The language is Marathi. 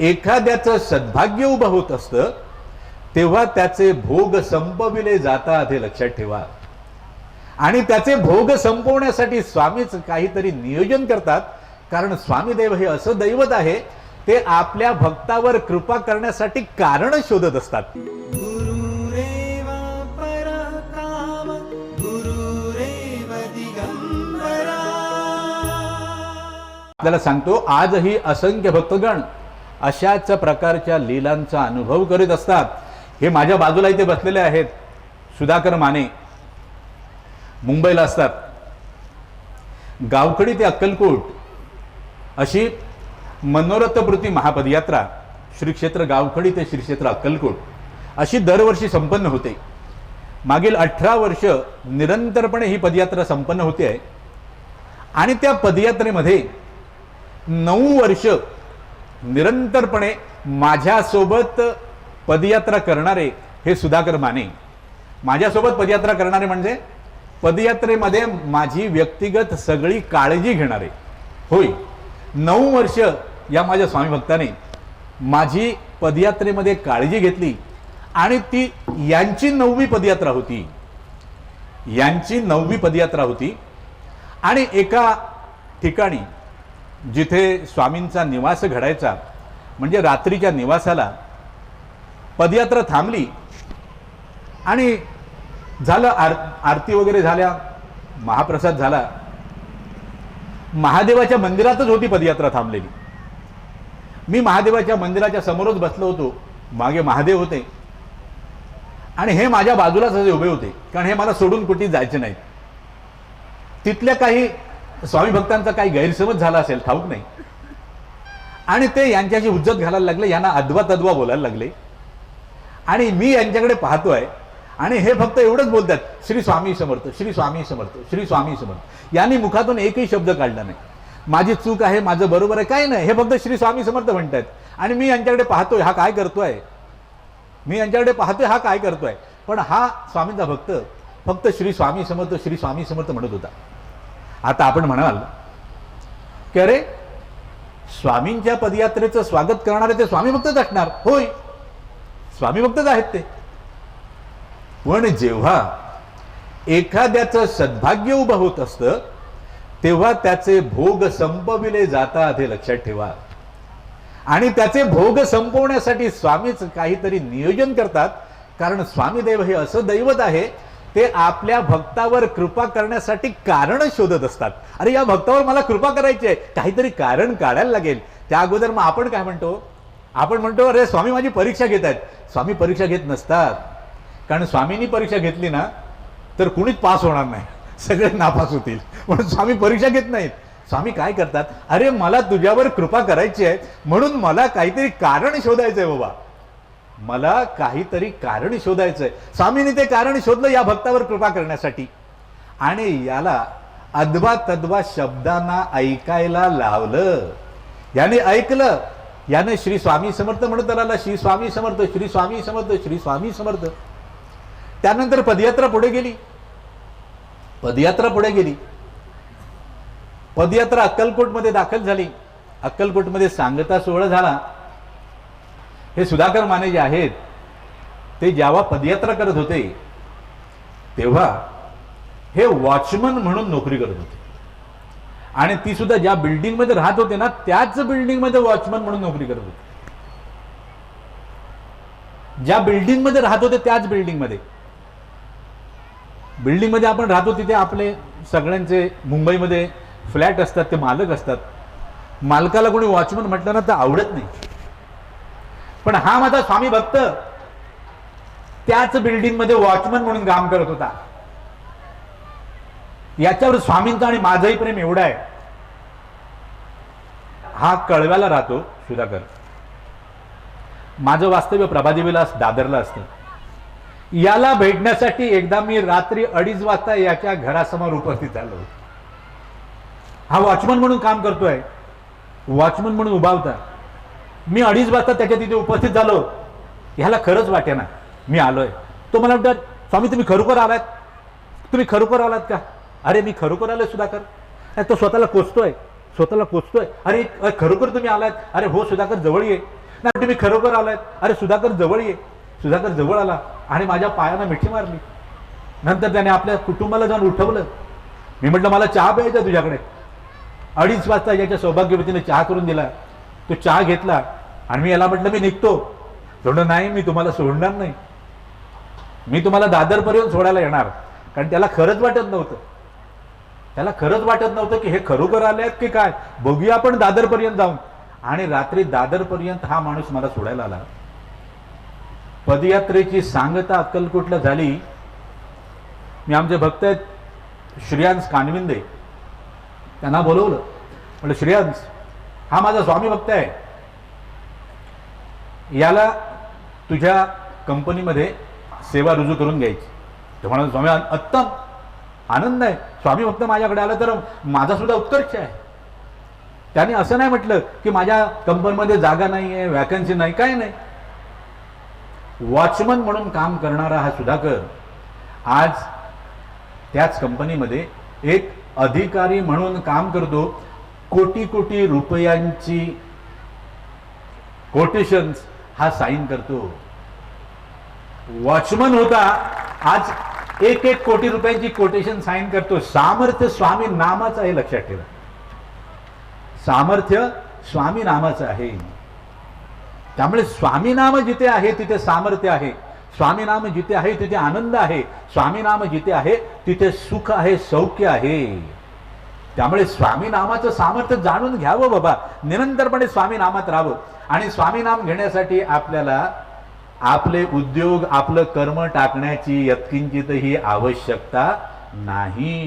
एखाद्याचं सद्भाग्य उभं होत असतं तेव्हा त्याचे भोग संपविले जातात हे लक्षात ठेवा. आणि त्याचे भोग संपवण्यासाठी स्वामीच काहीतरी नियोजन करतात कारण स्वामी देव हे असं दैवत आहे ते आपल्या भक्तावर कृपा करण्यासाठी कारण शोधत असतात. आपल्याला सांगतो आजही असंख्य भक्तगण अशाच प्रकारच्या लीलांचा अनुभव करीत असतात. हे माझ्या बाजूला इथे बसलेले आहेत. सुधाकर माने. मुंबईला असतात. गावखडी ते अक्कलकोट अशी मनोरथपूर्ती महापदयात्रा श्री क्षेत्र गावखडी ते श्री क्षेत्र अक्कलकोट अशी दरवर्षी संपन्न होते. मागील अठरा वर्ष निरंतरपणे ही पदयात्रा संपन्न होते आहे. आणि त्या पदयात्रेमध्ये नऊ वर्ष निरंतरपणे माझ्यासोबत पदयात्रा करणारे हे सुधाकर माने. माझ्यासोबत पदयात्रा करणारे म्हणजे पदयात्रेमध्ये माझी व्यक्तिगत सगळी काळजी घेणारे. होय. नऊ वर्ष या माझ्या स्वामी भक्ताने माझी पदयात्रेमध्ये काळजी घेतली आणि ती यांची नववी पदयात्रा होती. यांची नववी पदयात्रा होती आणि एका ठिकाणी जिथे स्वामींचा निवास घडायचा म्हणजे रात्रीच्या निवासाला पदयात्रा थांबली आणि झालं आर आरती वगैरे झाल्या महाप्रसाद झाला. महादेवाच्या मंदिरातच होती पदयात्रा थांबलेली. मी महादेवाच्या मंदिराच्या समोरच बसलो होतो मागे महादेव होते. आणि हे माझ्या बाजूलाच असे उभे होते कारण हे मला सोडून कुठे जायचे नाही तिथल्या काही स्वामी भक्तांचा काही गैरसमज झाला असेल ठाऊक नाही. आणि ते यांच्याशी उज्जत घालायला लागले यांना अद्वा तद्वा बोलायला लागले. आणि मी यांच्याकडे पाहतोय आणि हे फक्त एवढंच बोलतात श्री स्वामी समर्थ श्री स्वामी समर्थ श्री स्वामी समर्थ. यांनी मुखातून एकही शब्द काढला नाही. माझी चूक आहे माझं बरोबर आहे काय नाही. हे फक्त श्री स्वामी समर्थ म्हणतात आणि मी यांच्याकडे पाहतोय हा काय करतोय? मी यांच्याकडे पाहतोय हा काय करतोय? पण हा स्वामींचा भक्त फक्त श्री स्वामी समर्थ श्री स्वामी समर्थ म्हणत होता. आता आपण म्हणाल की अरे स्वामींच्या पदयात्रेचं स्वागत करणारे ते स्वामी भक्तच असणार. होय. स्वामी भक्तच आहेत ते. पण जेव्हा एखाद्याचं सद्भाग्य उभं होत असतं तेव्हा त्याचे भोग संपविले जातात हे लक्षात ठेवा. आणि त्याचे भोग संपवण्यासाठी स्वामीच काहीतरी नियोजन करतात कारण स्वामीदेव हे असं दैवत आहे ते आपल्या भक्तावर कृपा करण्यासाठी कारण शोधत असतात. अरे या भक्तावर मला कृपा करायची आहे काहीतरी कारण काढायला लागेल. त्या अगोदर मग आपण काय म्हणतो? आपण म्हणतो अरे स्वामी माझी परीक्षा घेत आहेत. स्वामी परीक्षा घेत नसतात. कारण स्वामींनी परीक्षा घेतली ना तर कुणीच पास होणार नाही. सगळे नापास होतील. म्हणून स्वामी परीक्षा घेत नाहीत. स्वामी काय करतात? अरे मला तुझ्यावर कृपा करायची आहे म्हणून मला काहीतरी कारण शोधायचं आहे बाबा. मला काहीतरी कारण शोधायचं आहे स्वामींनी ते कारण शोधलं या भक्तावर कृपा करण्यासाठी. आणि याला अद्वा तद्वा शब्दांना ऐकायला लावलं. याने ऐकलं. याने श्री स्वामी समर्थ म्हणत आला श्री स्वामी समर्थ श्री स्वामी समर्थ श्री स्वामी समर्थ. त्यानंतर पदयात्रा पुढे गेली. पदयात्रा पुढे गेली. पदयात्रा अक्कलकोटमध्ये दाखल झाली. अक्कलकोटमध्ये सांगता सोहळा झाला. हे सुधाकर माने जे आहेत ते जेव्हा पदयात्रा करत होते तेव्हा हे वॉचमन म्हणून नोकरी करत होते. आणि ती सुद्धा ज्या बिल्डिंगमध्ये राहत होते ना त्याच बिल्डिंगमध्ये वॉचमन म्हणून नोकरी करत होते. ज्या बिल्डिंगमध्ये राहत होते त्याच बिल्डिंगमध्ये बिल्डिंगमध्ये आपण राहतो तिथे आपले सगळ्यांचे मुंबईमध्ये फ्लॅट असतात ते मालक असतात. मालकाला कोणी वॉचमन म्हटलं ना तर आवडत नाही. पण हा माझा स्वामी भक्त त्याच बिल्डिंगमध्ये वॉचमन म्हणून काम करत होता. याच्यावर स्वामींचं आणि माझंही प्रेम एवढं आहे. हा कळव्याला राहतो सुधाकर. माझं वास्तव्य प्रभादेवीला दादरला असतं. याला भेटण्यासाठी एकदा मी रात्री अडीच वाजता याच्या घरासमोर उपस्थित झालो. हा वॉचमन म्हणून काम करतोय. वॉचमन म्हणून उभा होता. मी अडीच वाजता त्याच्या तिथे उपस्थित झालो. ह्याला खरंच वाटे ना. मी आलोय. तो मला म्हणतात स्वामी तुम्ही खरोखर आलात? तुम्ही खरोखर आलात का? अरे मी खरोखर आलोय सुधाकर. अरे तो स्वतःला कोचतोय स्वतःला कोचतोय अरे अरे, खरोखर तुम्ही आलात? अरे हो सुधाकर जवळ ये. नाही तुम्ही खरोखर आलायत अरे सुधाकर जवळ ये. सुधाकर जवळ आला आणि माझ्या पायानं मिठी मारली. नंतर त्याने आपल्या कुटुंबाला जाऊन उठवलं. मी म्हटलं मला चहा प्यायचा तुझ्याकडे. अडीच वाजता याच्या सौभाग्यवतीने चहा करून दिला. तो चहा घेतला. आणि मी याला म्हटलं मी निघतो. थोडं नाही मी तुम्हाला सोडणार नाही. मी तुम्हाला दादरपर्यंत सोडायला येणार. कारण त्याला खरंच वाटत नव्हतं. त्याला खरंच वाटत नव्हतं की हे खरोखर आले आहेत की काय. बघूया आपण दादरपर्यंत जाऊन. आणि रात्री दादरपर्यंत हा माणूस मला सोडायला आला. पदयात्रेची सांगता अक्कलकोटला झाली? मी आमचे भक्त आहेत श्रेयांस कानविंदे. त्यांना बोलवलं. म्हटलं श्रेयांस हा माझा स्वामी भक्त आहे. याला तुझ्या कंपनीमध्ये सेवा रुजू करून घ्यायची. तर म्हणाला स्वामी उत्तम आनंद आहे. स्वामी भक्त माझ्याकडे आला तर माझा सुद्धा उत्कर्ष आहे. त्याने असं नाही म्हटलं की माझ्या कंपनीमध्ये जागा नाही आहे वॅकन्सी नाही काय नाही. वॉचमन म्हणून काम करणारा हा सुधाकर आज त्याच कंपनीमध्ये एक अधिकारी म्हणून काम करतो. कोटी कोटी रुपयांची कोटेशन्स हा साईन करतो. वॉचमन होता. आज एक एक कोटी रुपयांची कोटेशन साईन करतो. सामर्थ्य स्वामी नामाचं आहे लक्षात ठेवा. सामर्थ्य स्वामी नामाचं आहे. त्यामुळे स्वामी नाम जिथे आहे तिथे सामर्थ्य आहे. स्वामी नाम जिथे आहे तिथे आनंद आहे. स्वामी नाम जिथे आहे तिथे सुख आहे सौख्य आहे. त्यामुळे स्वामी नामाचं सामर्थ्य जाणून घ्यावं बाबा. निरंतरपणे स्वामी नामात राहावं. आणि स्वामी नाम घेण्यासाठी आपल्याला आपले उद्योग आपलं कर्म टाकण्याची यत्किंचितही आवश्यकता नाही.